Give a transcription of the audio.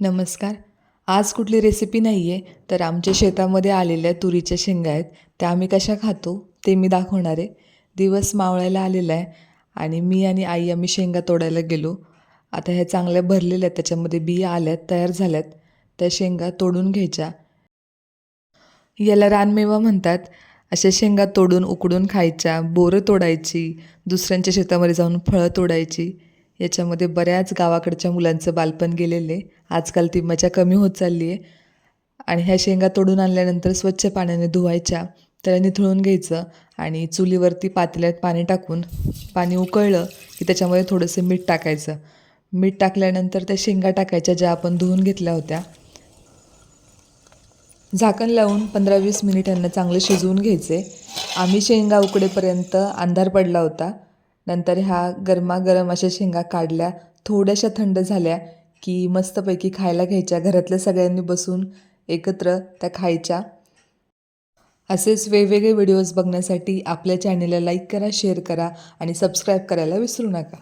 नमस्कार. आज कुठली रेसिपी नाही आहे तर आमच्या शेतामध्ये आलेल्या तुरीच्या शेंगा आहेत. त्या आम्ही कशा खातो ते मी दाखवणार आहे. दिवस मावळायला आलेला आहे आणि मी आणि आई आम्ही शेंगा तोडायला गेलो. आता ह्या चांगल्या भरलेल्या आहेत त्याच्यामध्ये बिया आल्यात तयार झाल्यात. त्या शेंगा तोडून घ्यायच्या. याला रानमेवा म्हणतात. अशा शेंगा तोडून उकडून खायच्या बोरं तोडायची दुसऱ्यांच्या शेतामध्ये जाऊन फळं तोडायची. याच्यामध्ये बऱ्याच गावाकडच्या मुलांचं बालपण गेलेले आजकाल ती मजा कमी होत चालली आहे आणि ह्या शेंगा तोडून आणल्यानंतर स्वच्छ पाण्याने धुवायच्या त्याला निथळून घ्यायचं आणि चुलीवरती पातेल्यात पाणी टाकून पाणी उकळलं की त्याच्यामध्ये थोडंसं मीठ टाकायचं. मीठ टाकल्यानंतर त्या शेंगा टाकायच्या ज्या आपण धुवून घेतल्या होत्या. झाकण लावून पंधरा वीस मिनिटांना चांगलं शिजवून घ्यायचे. आम्ही शेंगा उकडेपर्यंत अंधार पडला होता. नंतर ह्या गरमागरम अशा शेंगा काढल्या थोड्याशा थंड झाल्या की मस्तपैकी खायला घ्यायच्या. घरातल्या सगळ्यांनी बसून एकत्र त्या खायच्या. असेच वेगवेगळे व्हिडिओज बघण्यासाठी आपल्या चॅनेलला लाईक करा शेअर करा आणि सबस्क्राईब करायला विसरू नका.